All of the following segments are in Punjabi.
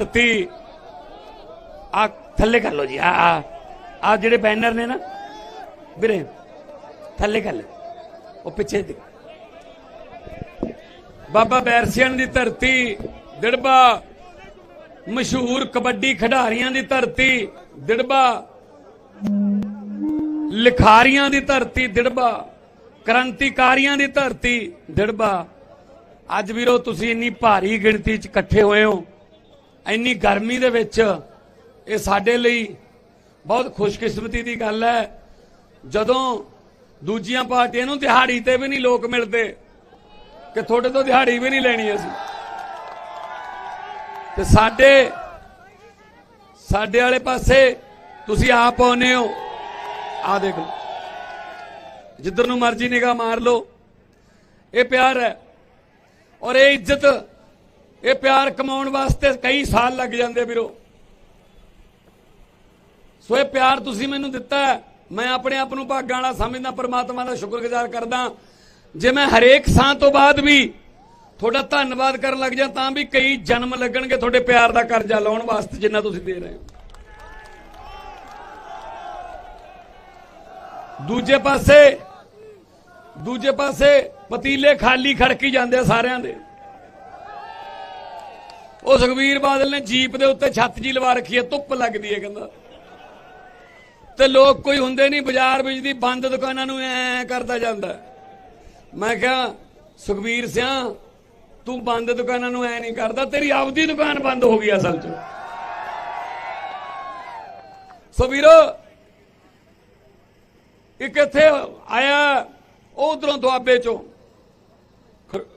ਧਰਤੀ। ਆ ਥੱਲੇ ਕਰ ਲਓ ਜੀ ਆ ਆ ਜਿਹੜੇ ਬੈਨਰ ਨੇ ਨਾ, ਵੀਰੇ, ਥੱਲੇ ਕਰ ਲਓ ਉਹ ਪਿੱਛੇ ਦੇ ਬਾਬਾ ਬੈਰਸੀਅਨ ਦੀ ਧਰਤੀ, ਦਿੜਬਾ, ਮਸ਼ਹੂਰ ਕਬੱਡੀ ਖਿਡਾਰੀਆਂ ਦੀ ਧਰਤੀ, ਦਿੜਬਾ। ਲਿਖਾਰੀਆਂ ਦੀ ਧਰਤੀ, ਦਿੜਬਾ। ਕ੍ਰਾਂਤੀਕਾਰੀਆਂ ਦੀ ਧਰਤੀ, ਦਿੜਬਾ। ਅੱਜ ਵੀਰੋ, ਤੁਸੀਂ ਇੰਨੀ ਭਾਰੀ ਗਿਣਤੀ 'ਚ ਇਕੱਠੇ ਹੋਏ ਹੋ। ਇੰਨੀ ਗਰਮੀ ਦੇ ਵਿੱਚ ਇਹ ਸਾਡੇ ਲਈ ਬਹੁਤ ਖੁਸ਼ਕਿਸਮਤੀ ਦੀ ਗੱਲ ਹੈ। ਜਦੋਂ ਦੂਜੀਆਂ ਪਾਰਟੀਆਂ ਨੂੰ ਦਿਹਾੜੀ ਤੇ ਵੀ ਨਹੀਂ ਲੋਕ ਮਿਲਦੇ, ਕਿ ਤੁਹਾਡੇ ਤੋਂ ਦਿਹਾੜੀ ਵੀ ਨਹੀਂ ਲੈਣੀ ਅਸੀਂ। ਤੇ ਸਾਡੇ ਸਾਡੇ ਵਾਲੇ ਪਾਸੇ ਤੁਸੀਂ ਆਪ ਆਉਨੇ ਹੋ। ਆ ਦੇਖ ਲਓ। ਜਿੱਧਰ ਨੂੰ ਮਰਜ਼ੀ ਨਿਗਾਹ ਮਾਰ ਲਓ। ਇਹ ਪਿਆਰ ਹੈ। ਔਰ ਇਹ ਇੱਜ਼ਤ ਇਹ ਪਿਆਰ ਕਮਾਉਣ ਵਾਸਤੇ ਕਈ ਸਾਲ ਲੱਗ ਜਾਂਦੇ ਵੀਰੋ। ਸੋ ਇਹ ਪਿਆਰ ਤੁਸੀਂ ਮੈਨੂੰ ਦਿੱਤਾ ਮੈਂ ਆਪਣੇ ਆਪ ਨੂੰ ਭਾਗਾਂ ਵਾਲਾ ਸਮਝਦਾ, ਪਰਮਾਤਮਾ ਦਾ ਸ਼ੁਕਰਗੁਜ਼ਾਰ ਕਰਦਾ। ਜੇ ਮੈਂ ਹਰੇਕ ਸਾਹ ਤੋਂ ਬਾਅਦ ਵੀ ਤੁਹਾਡਾ ਧੰਨਵਾਦ ਕਰਨ ਲੱਗ ਜਾ, ਤਾਂ ਵੀ ਕਈ ਜਨਮ ਲੱਗਣਗੇ ਤੁਹਾਡੇ ਪਿਆਰ ਦਾ ਕਰਜ਼ਾ ਲਾਉਣ ਵਾਸਤੇ ਜਿੰਨਾ ਤੁਸੀਂ ਦੇ ਰਹੇ ਹੋ। ਦੂਜੇ ਪਾਸੇ ਦੂਜੇ ਪਾਸੇ ਪਤੀਲੇ ਖਾਲੀ ਖੜਕੀ ਜਾਂਦੇ ਆ ਸਾਰਿਆਂ ਦੇ। ਉਹ ਸੁਖਵੀਰ ਬਾਦਲ ਨੇ ਜੀਪ ਦੇ ਉੱਤੇ ਛੱਤ ਜੀ ਲਵਾ ਰੱਖੀ ਹੈ, ਧੁੱਪ ਲੱਗਦੀ ਹੈ ਕਹਿੰਦਾ। ਤੇ ਲੋਕ ਕੋਈ ਹੁੰਦੇ ਨਹੀਂ, ਬਾਜ਼ਾਰ ਵਿੱਚ ਦੀ ਬੰਦ ਦੁਕਾਨਾਂ ਨੂੰ ਐ ਕਰਦਾ ਜਾਂਦਾ ਮੈਂ ਕਿਹਾ ਸੁਖਵੀਰ ਸਿਆ, ਤੂੰ ਬੰਦ ਦੁਕਾਨਾਂ ਨੂੰ ਐ ਨਹੀਂ ਕਰਦਾ, ਤੇਰੀ ਆਪਦੀ ਦੁਕਾਨ ਬੰਦ ਹੋ ਗਈ ਅਸਲ 'ਚ। ਸੋ ਵੀਰੋ, ਇੱਕ ਇੱਥੇ ਆਇਆ, ਉਹ ਉਧਰੋਂ ਦੁਆਬੇ ਚੋਂ ਖ-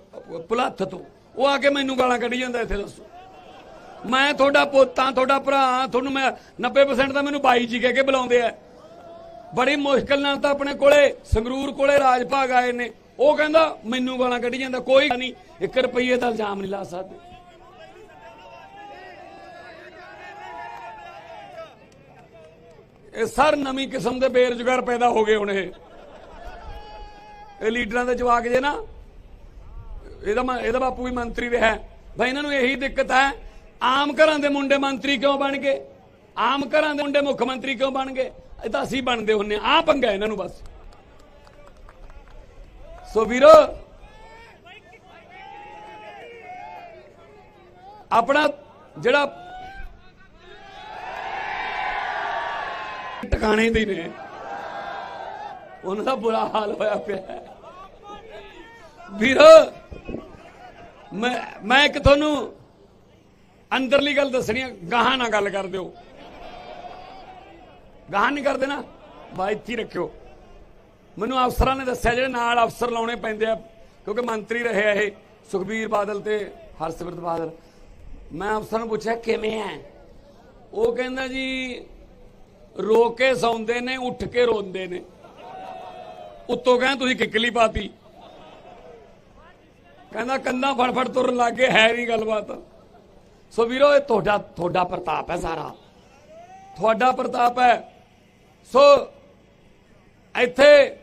ਤੋਂ, ਉਹ ਆ ਕੇ ਮੈਨੂੰ ਗਾਲਾਂ ਕੱਢੀ ਜਾਂਦਾ, ਇੱਥੇ ਦੱਸੋ। ਮੈਂ ਤੁਹਾਡਾ ਪੋਤਾ ਤੁਹਾਡਾ ਭਰਾ ਤੁਹਾਨੂੰ ਮੈਂ 90% ਤਾਂ ਮੈਨੂੰ ਬਾਈ ਜੀ ਕਹਿ ਕੇ ਬੁਲਾਉਂਦੇ ਆ। ਬੜੀ ਮੁਸ਼ਕਲ ਨਾਲ ਤਾਂ ਆਪਣੇ ਕੋਲੇ ਸੰਗਰੂਰ ਕੋਲੇ ਰਾਜ ਭਾਗ ਆਏ ਨੇ। ਉਹ ਕਹਿੰਦਾ, ਮੈਨੂੰ ਗਾਲਾਂ ਕੱਢੀ ਜਾਂਦਾ, ਕੋਈ ਨਹੀਂ 1 ਰੁਪਏ ਦਾ ਇਲਜ਼ਾਮ ਨਹੀਂ ਲਾ ਸਕਦੇ। ਇਹ ਸਰ ਨਵੀਂ ਕਿਸਮ ਦੇ ਬੇਰੁਜ਼ਗਾਰ ਪੈਦਾ ਹੋ ਗਏ ਹੁਣ ਇਹ। ਇਹ ਲੀਡਰਾਂ ਦੇ ਜਵਾਕ ਜੇ ਨਾ, ਇਹਦਾ ਇਹਦਾ ਬਾਪੂ ਵੀ ਮੰਤਰੀ ਰਿਹਾ। ਭਾਈ ਇਹਨਾਂ ਨੂੰ ਇਹੀ ਦਿੱਕਤ ਹੈ ਆਮ ਘਰਾਂ ਦੇ ਮੁੰਡੇ ਮੰਤਰੀ ਕਿਉਂ ਬਣ ਗਏ? ਆਮ ਘਰਾਂ ਦੇ ਮੁੰਡੇ ਮੁੱਖ ਮੰਤਰੀ ਕਿਉਂ ਬਣ ਗਏ? ਇਹ ਤਾਂ ਅਸੀਂ ਬਣਦੇ ਹੁੰਨੇ ਆ ਪੰਗਾ ਇਹਨਾਂ ਨੂੰ ਬਸ। ਸੋ ਵੀਰੋ, ਆਪਣਾ ਜਿਹੜਾ ਟਿਕਾਣੇ ਦੇ ਨੇ, ਉਹਨਾਂ ਦਾ ਬੁਰਾ ਹਾਲ ਹੋਇਆ ਪਿਆ ਵੀਰੋ, ਮੈਂ ਮੈਂ ਇੱਕ ਤੁਹਾਨੂੰ ਅੰਦਰਲੀ ਗੱਲ ਦੱਸਣੀ ਹੈ ਗਾਹਾਂ ਨਾਲ ਗੱਲ ਕਰ ਦਿਓ। ਗਾਹਾਂ ਨਹੀਂ ਕਰਦੇ ਨਾ ਬਾ, ਇੱਥੇ ਰੱਖਿਓ। ਮੈਨੂੰ ਅਫਸਰਾਂ ਨੇ ਦੱਸਿਆ, ਜਿਹੜੇ ਨਾਲ ਅਫਸਰ ਲਾਉਣੇ ਪੈਂਦੇ ਆ, ਕਿਉਂਕਿ ਮੰਤਰੀ ਰਹੇ ਆ ਇਹ, ਸੁਖਬੀਰ ਬਾਦਲ ਤੇ ਹਰਸਿਮਰਤ ਬਾਦਲ। ਮੈਂ ਅਫਸਰ ਨੂੰ ਪੁੱਛਿਆ, ਕਿਵੇਂ ਹੈ ਉਹ ਕਹਿੰਦਾ ਜੀ ਰੋ ਕੇ ਸੌਂਦੇ ਨੇ, ਉੱਠ ਕੇ ਰੋਂਦੇ ਨੇ। ਉੱਤੋਂ ਕਹਿੰਦਾ, ਤੁਸੀਂ ਕਿੱਕਲੀ ਪਾਤੀ। ਕਹਿੰਦਾ ਕੰਨਾਂ ਫੜ ਫੜ ਤੁਰਨ ਲੱਗੇ ਹੈ ਨਹੀਂ ਗੱਲਬਾਤ। ਸੋ ਵੀਰੋ, ਇਹ ਤੁਹਾਡਾ ਤੁਹਾਡਾ ਪ੍ਰਤਾਪ ਹੈ ਸਾਰਾ। ਤੁਹਾਡਾ ਪ੍ਰਤਾਪ ਹੈ। ਸੋ ਇੱਥੇ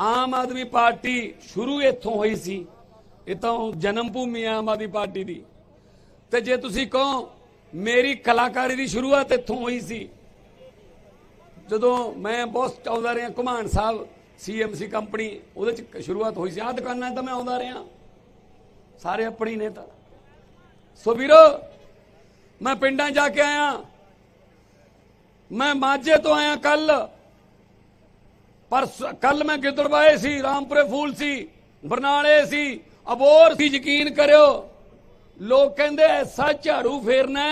ਆਮ ਆਦਮੀ ਪਾਰਟੀ ਸ਼ੁਰੂ ਇੱਥੋਂ ਹੋਈ ਸੀ। ਇਹ ਤਾਂ ਜਨਮ ਭੂਮੀ ਆਮ ਆਦਮੀ ਪਾਰਟੀ ਦੀ। ਤੇ ਜੇ ਤੁਸੀਂ ਕਹੋ, ਮੇਰੀ ਕਲਾਕਾਰੀ ਦੀ ਸ਼ੁਰੂਆਤ ਇੱਥੋਂ ਹੋਈ ਸੀ। ਜਦੋਂ ਮੈਂ ਬਹੁਤ ਆਉਂਦਾ ਰਿਹਾ, ਘੁਮਾਣ ਸਾਹਿਬ ਸੀਐਮਸੀ ਕੰਪਨੀ, ਉਹਦੇ ਚ ਸ਼ੁਰੂਆਤ ਹੋਈ ਸੀ। ਆਹ ਦੁਕਾਨਾਂ ਤਾਂ ਮੈਂ ਆਉਂਦਾ ਰਿਹਾ। ਸਾਰੇ ਆਪਣੀ ਨੇ ਤਾਂ। ਸੋ ਵੀਰੋ, ਮੈਂ ਪਿੰਡਾਂ ਜਾ ਕੇ ਆਇਆ। ਮੈਂ ਮਾਝੇ ਤੋਂ ਆਇਆ ਕੱਲ। ਪਰ ਕੱਲ ਮੈਂ ਗਿੱਦੜਵਾਏ ਸੀ, ਰਾਮਪੁਰੇ ਫੂਲ ਸੀ, ਬਰਨਾਲੇ ਸੀ। ਅਬੋਰ ਸੀ, ਯਕੀਨ ਕਰਿਓ। ਲੋਕ ਕਹਿੰਦੇ, ਐਸਾ ਝਾੜੂ ਫੇਰਨਾ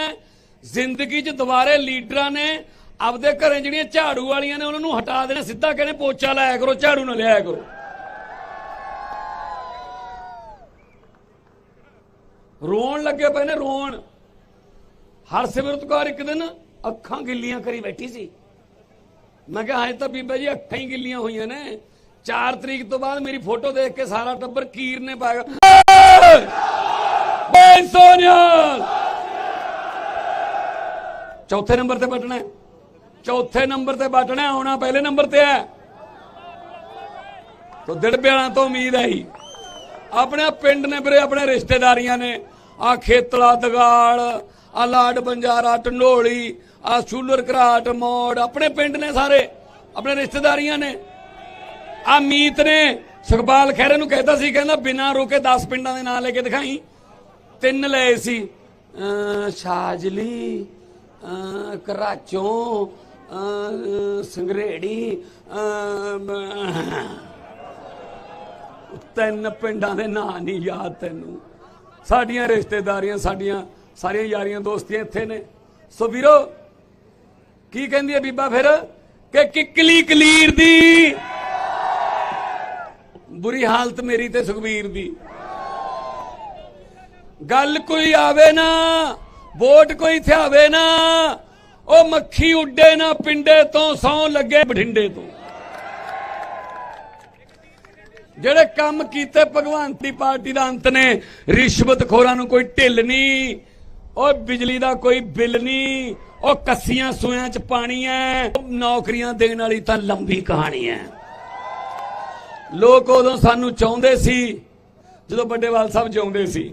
ਜ਼ਿੰਦਗੀ 'ਚ ਦੁਬਾਰੇ ਲੀਡਰਾਂ ਨੇ ਆਪਦੇ ਘਰੇ ਜਿਹੜੀਆਂ ਝਾੜੂ ਵਾਲੀਆਂ ਨੇ, ਉਹਨਾਂ ਨੂੰ ਹਟਾ ਦੇਣਾ। ਸਿੱਧਾ ਕਹਿੰਦੇ, ਪੋਚਾ ਲਾਇਆ ਕਰੋ, ਝਾੜੂ ਨਾ ਲਿਆਇਆ ਕਰੋ। ਰੋਣ ਲੱਗੇ ਪਏ ਨੇ, ਰੋਣ। ਹਰਸਿਮਰਤ ਕੌਰ ਇੱਕ ਦਿਨ ਅੱਖਾਂ ਗਿੱਲੀਆਂ ਕਰੀ ਬੈਠੀ ਸੀ। ਮੈਂ ਕਿਹਾ ਹਜੇ ਤਾਂ ਬੀਬਾ ਜੀ, ਅੱਖਾਂ ਹੀ ਗਿੱਲੀਆਂ ਹੋਈਆਂ ਨੇ। 4 ਤਰੀਕ ਤੋਂ ਬਾਅਦ ਮੇਰੀ ਫੋਟੋ ਦੇਖ ਕੇ ਸਾਰਾ ਟੱਬਰ ਕੀਰ ਨੇ ਪਾਇਆ। ਬੇ ਸੋਨਿਆ ਚੌਥੇ ਨੰਬਰ ਤੇ ਬਟਣਾ ਚੌਥੇ ਨੰਬਰ ਤੇ ਬਟਣਾ ਆਉਣਾ ਪਹਿਲੇ ਨੰਬਰ ਤੇ ਹੈ। ਤੋ ਦਿੜਬਿਆਣਾ ਤੋਂ ਉਮੀਦ ਆਈ। ਆਪਣੇ ਪਿੰਡ ਨੇ ਵੀਰੇ, ਆਪਣੇ ਰਿਸ਼ਤੇਦਾਰੀਆਂ ਨੇ। ਆ ਖੇਤਲਾ ਦਗਾਲ ਆ ਲਾਡ ਬੰਜਾਰਾ ਟੰਡੋਲੀ ਆ ਸ਼ੂਲਰ ਘਰਾਟ, ਮੋੜ, ਆਪਣੇ ਪਿੰਡ ਨੇ ਸਾਰੇ, ਆਪਣੇ ਰਿਸ਼ਤੇਦਾਰੀਆਂ ਨੇ। ਆ ਮੀਤ ਨੇ, ਸੁਖਪਾਲ ਖਹਿਰੇ ਨੂੰ ਕਹਿੰਦਾ ਸੀ, ਕਹਿੰਦਾ ਬਿਨਾਂ ਰੋਕੇ 10 ਪਿੰਡਾਂ ਦੇ ਨਾਂ ਲੈ ਕੇ ਦਿਖਾਈ। ਤਿੰਨ ਲਏ ਸੀ ਅਮ ਸ਼ਾਜਲੀ ਅਮ ਕਰਾਚੋਂ ਅਮ ਸੰਗਰੇੜੀ ਅਮ ਤਿੰਨ ਪਿੰਡਾਂ ਦੇ ਨਾਂ ਨਹੀਂ ਯਾਦ ਤੈਨੂੰ। ਸਾਡੀਆਂ ਰਿਸ਼ਤੇਦਾਰੀਆਂ, ਸਾਡੀਆਂ ਸਾਰੀਆਂ ਯਾਰੀਆਂ ਦੋਸਤੀਆਂ ਇੱਥੇ ਨੇ। ਸੋ ਵੀਰੋ, ਕੀ ਕਹਿੰਦੀ ਹੈ ਬੀਬਾ ਫਿਰ? ਕਿ ਕਿਕਲੀ ਕਲੀਰ ਦੀ, ਬੁਰੀ ਹਾਲਤ ਮੇਰੀ ਤੇ ਸੁਖਬੀਰ ਦੀ। ਗੱਲ ਕੋਈ ਆਵੇ ਨਾ, ਵੋਟ ਕੋਈ ਥਿਆਵੇ ਨਾ, ਉਹ ਮੱਖੀ ਉੱਡੇ ਨਾ ਪਿੰਡੇ ਤੋਂ, ਸੌ ਲੱਗੇ ਬਠਿੰਡੇ ਤੋਂ। ਜਿਹੜੇ ਕੰਮ ਕੀਤੇ ਭਗਵੰਤ ਦੀ ਪਾਰਟੀ ਦਾ ਅੰਤ ਨੇ, ਰਿਸ਼ਵਤਖੋਰਾਂ ਨੂੰ ਕੋਈ ਢਿੱਲ ਨਹੀਂ ਉਹ ਬਿਜਲੀ ਦਾ ਕੋਈ ਬਿੱਲ ਨਹੀਂ ਉਹ ਕੱਸੀਆਂ ਸੂਆਂ ਚ ਪਾਣੀ ਐ ਨੌਕਰੀਆਂ ਦੇਣ ਵਾਲੀ ਤਾਂ ਲੰਬੀ ਕਹਾਣੀ ਐ। ਲੋਕ ਉਦੋਂ ਸਾਨੂੰ ਚਾਹੁੰਦੇ ਸੀ, ਜਦੋਂ ਵੱਡੇਵਾਲ ਸਾਹਿਬ ਜਿਉਂਦੇ ਸੀ,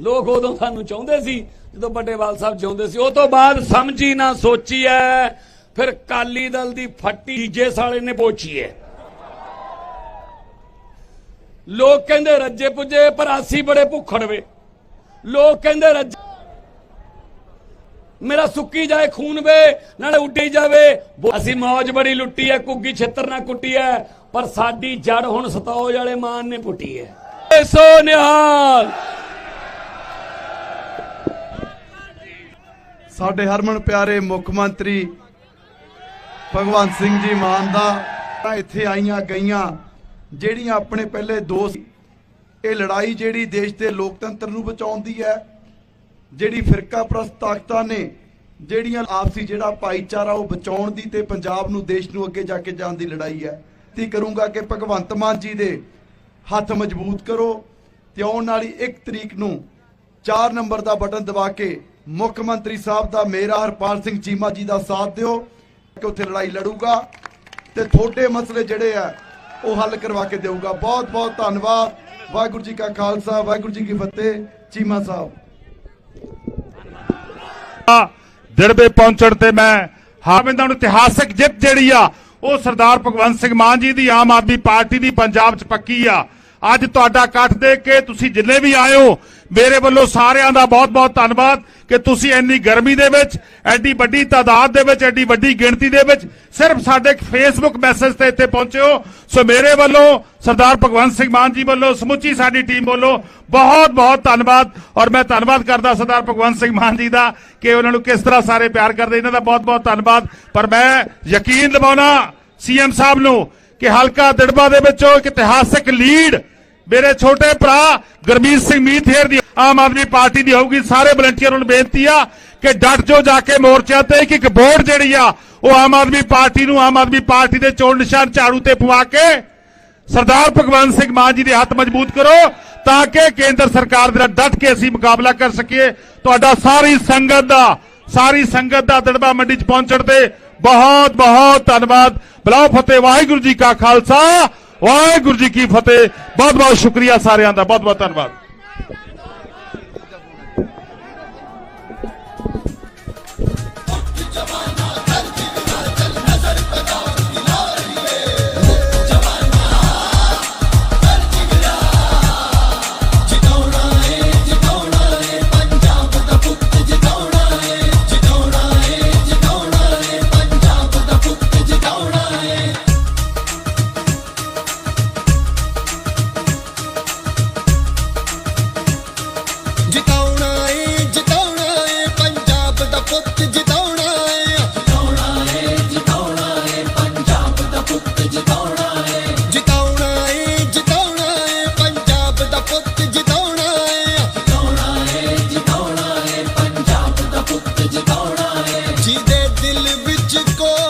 ਲੋਕ ਉਦੋਂ ਸਾਨੂੰ ਚਾਹੁੰਦੇ ਸੀ, ਜਦੋਂ ਵੱਡੇਵਾਲ ਸਾਹਿਬ ਜਿਉਂਦੇ ਸੀ, ਉਹ ਤੋਂ ਬਾਅਦ ਸਮਝੀ ਨਾ ਸੋਚੀ ਐ, ਫਿਰ ਕਾਲੀ ਦਲ ਦੀ ਫੱਟੀ ਜੇ ਸਾਲੇ ਨੇ ਪੋਚੀ ਐ। ਲੋਕ ਕਹਿੰਦੇ ਰੱਜੇ ਪੁੱਜੇ, ਪਰ ਅਸੀਂ ਬੜੇ ਭੁੱਖੜ ਵੇ। ਲੋਕ ਕਹਿੰਦੇ ਰੱਜ ਮੇਰਾ ਸੁੱਕੀ ਜਾਏ ਖੂਨ ਵੇ, ਨਾਲੇ ਉੱਡੀ ਜਾਵੇ। ਅਸੀਂ ਮੌਜ ਬੜੀ ਲੁੱਟੀ ਐ ਕੁੱਗੀ ਛਿੱਤਰ ਨਾ ਕੁੱਟੀ ਐ, ਪਰ ਸਾਡੀ ਜੜ ਹੁਣ ਸਤੌਜ ਵਾਲੇ ਮਾਨ ਨੇ ਪੁੱਟੀ ਐ। ਸੋ ਨਿਹਾਲ! ਸਾਡੇ ਹਰਮਨ ਪਿਆਰੇ ਮੁੱਖ ਮੰਤਰੀ ਭਗਵੰਤ ਸਿੰਘ ਜੀ ਮਾਨ ਦਾ ਇੱਥੇ ਆਈਆਂ ਗਈਆਂ ਜਿਹੜੀਆਂ ਆਪਣੇ ਪਹਿਲੇ ਦੋ ਇਹ ਲੜਾਈ ਜਿਹੜੀ ਦੇਸ਼ ਦੇ ਲੋਕਤੰਤਰ ਨੂੰ ਬਚਾਉਂਦੀ ਹੈ, ਜਿਹੜੀ ਫਿਰਕਾ ਪ੍ਰਸਤ ਤਾਕਤਾਂ ਨੇ, ਜਿਹੜੀਆਂ ਆਪਸੀ ਜਿਹੜਾ ਭਾਈਚਾਰਾ ਉਹ ਬਚਾਉਣ ਦੀ ਤੇ ਪੰਜਾਬ ਨੂੰ, ਦੇਸ਼ ਨੂੰ ਅੱਗੇ ਜਾ ਕੇ ਜਾਣ ਦੀ ਲੜਾਈ ਹੈ। ਤੇ ਕਰੂੰਗਾ ਕਿ ਭਗਵੰਤ ਮਾਨ ਜੀ ਦੇ ਹੱਥ ਮਜ਼ਬੂਤ ਕਰੋ ਤੇ ਆਉਣ ਵਾਲੀ 1 ਤਰੀਕ ਨੂੰ 4 ਨੰਬਰ ਦਾ ਬਟਨ ਦਬਾ ਕੇ ਮੁੱਖ ਮੰਤਰੀ ਸਾਹਿਬ ਦਾ ਮੇਰਾ ਹਰਪਾਲ ਸਿੰਘ ਚੀਮਾ ਜੀ ਦਾ ਸਾਥ ਦਿਓ, ਕਿ ਉੱਥੇ ਲੜਾਈ ਲੜੂਗਾ। ਤੇ ਤੁਹਾਡੇ ਮਸਲੇ ਜਿਹੜੇ ਆ ਉਹ ਹੱਲ ਕਰਵਾ ਕੇ ਦੇਊਗਾ। ਬਹੁਤ ਬਹੁਤ ਧੰਨਵਾਦ। ਵਾਹਿਗੁਰੂ ਜੀ ਕਾ ਖਾਲਸਾ, ਵਾਹਿਗੁਰੂ ਜੀ ਕੀ ਫਤਿਹ। ਚੀਮਾ ਸਾਹਿਬ। ਦਿੜਬੇ ਪਹੁੰਚਣ ਤੇ ਮੈਂ ਹਾਮਿੰਦਾਂ ਨੂੰ ਇਤਿਹਾਸਕ ਜਿੱਤ ਜਿਹੜੀ ਆ, ਉਹ ਸਰਦਾਰ ਭਗਵੰਤ ਸਿੰਘ ਮਾਨ ਜੀ ਦੀ ਆਮ ਆਦਮੀ ਪਾਰਟੀ ਦੀ ਪੰਜਾਬ 'ਚ ਪੱਕੀ ਆ। ਅੱਜ ਤੁਹਾਡਾ ਇਕੱਠ ਦੇ ਕੇ ਤੁਸੀਂ ਜਿੰਨੇ ਵੀ ਆਏ ਹੋ ਮੇਰੇ ਵੱਲੋਂ ਸਾਰਿਆਂ ਦਾ ਬਹੁਤ-ਬਹੁਤ ਧੰਨਵਾਦ ਕਿ ਤੁਸੀਂ ਇੰਨੀ ਗਰਮੀ ਦੇ ਵਿੱਚ, ਐਡੀ ਵੱਡੀ ਤਾਦਾਦ ਦੇ ਵਿੱਚ, ਐਡੀ ਵੱਡੀ ਗਿਣਤੀ ਦੇ ਵਿੱਚ ਸਿਰਫ ਸਾਡੇ ਫੇਸਬੁੱਕ ਮੈਸੇਜ ਤੇ ਇੱਥੇ ਪਹੁੰਚੇ ਹੋ। ਸੋ ਮੇਰੇ ਵੱਲੋਂ, ਸਰਦਾਰ ਭਗਵੰਤ ਸਿੰਘ ਮਾਨ ਜੀ ਵੱਲੋਂ, ਸਮੁੱਚੀ ਸਾਡੀ ਟੀਮ ਵੱਲੋਂ ਬਹੁਤ-ਬਹੁਤ ਧੰਨਵਾਦ। ਔਰ ਮੈਂ ਧੰਨਵਾਦ ਕਰਦਾ ਸਰਦਾਰ ਭਗਵੰਤ ਸਿੰਘ ਮਾਨ ਜੀ ਦਾ ਕਿ ਉਹਨਾਂ ਨੂੰ ਕਿਸ ਤਰ੍ਹਾਂ ਸਾਰੇ ਪਿਆਰ ਕਰਦੇ। ਇਹਨਾਂ ਦਾ ਬਹੁਤ-ਬਹੁਤ ਧੰਨਵਾਦ। ਪਰ ਮੈਂ ਯਕੀਨ ਦਿਵਾਉਣਾ ਸੀਐਮ ਸਾਹਿਬ ਨੂੰ ਕਿ ਹਲਕਾ ਦਿੜਬਾ ਦੇ ਵਿੱਚੋਂ ਇੱਕ ਇਤਿਹਾਸਕ ਲੀਡ ਮੇਰੇ ਛੋਟੇ ਭਰਾ ਗੁਰਮੀਤ ਸਿੰਘ ਮੀਥੇਰ ਦੀ ਆਮ ਆਦਮੀ ਪਾਰਟੀ ਦੀ ਹੋਊਗੀ। ਸਾਰੇ ਵਲੰਟੀਅਰਾਂ ਨੂੰ ਬੇਨਤੀ ਆ ਕਿ ਡਟ ਜੋ ਜਾ ਕੇ ਮੋਰਚਿਆਂ ਤੇ। ਇੱਕ ਇੱਕ ਵੋਟ ਜਿਹੜੀ ਆ, ਉਹ ਆਮ ਆਦਮੀ ਪਾਰਟੀ ਨੂੰ ਆਮ ਆਦਮੀ ਪਾਰਟੀ ਦੇ ਚੋਣ ਨਿਸ਼ਾਨ ਝਾੜੂ ਤੇ ਪਵਾ ਕੇ ਸਰਦਾਰ ਭਗਵੰਤ ਸਿੰਘ ਮਾਨ ਜੀ ਦੇ ਹੱਥ ਮਜ਼ਬੂਤ ਕਰੋ ਤਾਂ ਕਿ ਕੇਂਦਰ ਸਰਕਾਰ ਦੇ ਨਾਲ ਡਟ ਕੇ ਅਸੀਂ ਮੁਕਾਬਲਾ ਕਰ ਸਕੀਏ। ਤੁਹਾਡਾ ਸਾਰੀ ਸੰਗਤ ਦਾ ਸਾਰੀ ਸੰਗਤ ਦਾ ਦੜਬਾ ਮੰਡੀ 'ਚ ਪਹੁੰਚਣ ਤੇ ਬਹੁਤ ਬਹੁਤ ਧੰਨਵਾਦ। ਬਲਾਉ ਫਤਿਹ, ਵਾਹਿਗੁਰੂ ਜੀ ਕਾ ਖਾਲਸਾ। ਵਾਹਿਗੁਰੂ ਜੀ ਕੀ ਫਤਿਹ। ਬਹੁਤ ਬਹੁਤ ਸ਼ੁਕਰੀਆ ਸਾਰਿਆਂ ਦਾ। ਬਹੁਤ ਬਹੁਤ ਧੰਨਵਾਦ।